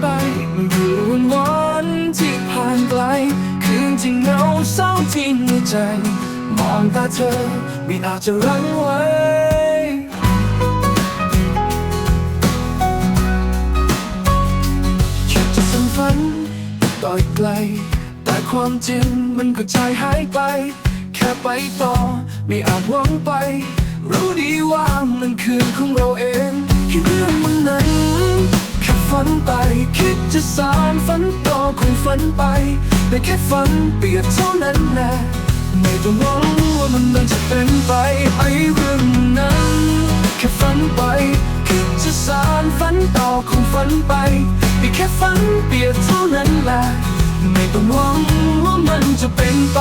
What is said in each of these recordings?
ไปมันคือวันวันที่ผ่านไกล คืนที่เหงาเศร้าที่ในใจ มองตาเธอไม่อาจจะรั้งไว้แค่จะสันฝันตอยไกล แต่ความจริงมันก็ใจหายไป แค่ไปต่อไม่อาจหวังไป รู้ดีว่ามันคือของเราเอง ฝันไป คิดจะสานฝันต่อคงฝันไป แต่แค่ฝันเปียกเท่านั้นแหละไม่ต้องหวังว่ามันมันจะเป็นไปไอ้เรื่องนั้น แค่ฝันไป คิดจะสานฝันต่อคงฝันไปแต่แค่ฝันเปียกเท่านั้นแหละไม่ต้องหวังว่ามันจะเป็นไป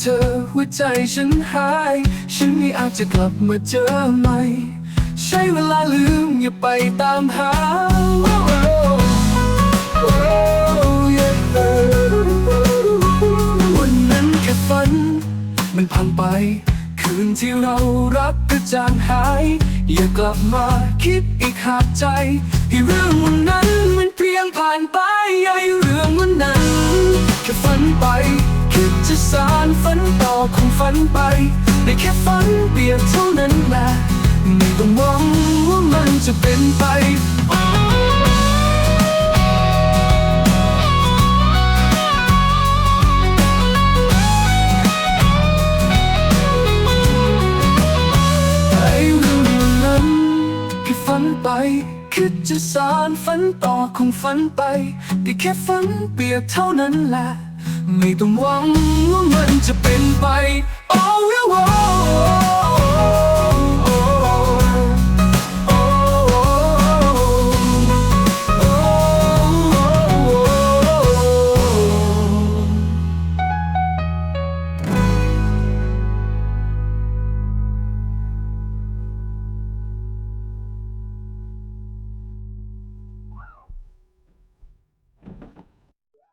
เธอหัวใจฉันหาย ฉันไม่อาจจะกลับมาเจอใหม่ ใช้เวลาลืมอย่าไปตามหา yeah วันนั้นแค่ฝัน มันผ่านไป คืนที่เรารักก็จางหาย อย่ากลับมาคิดอีกหากใจให้เรื่องวันนั้นมัน คิดจะสานฝันต่อคงฝันไป ได้แค่ฝันเปลี่ยกเท่านั้นแหละไม่ต้องหวังว่ามันจะเป็นไปไอ้เรื่องนั้นแค่ฝันไปคิดจะสานฝันต่อคงฝันไป แต่แค่ฝันเปียกเท่านั้นแหละ ไม่ต้องหวังว่ามันจะเป็นไป oh oh, oh, oh.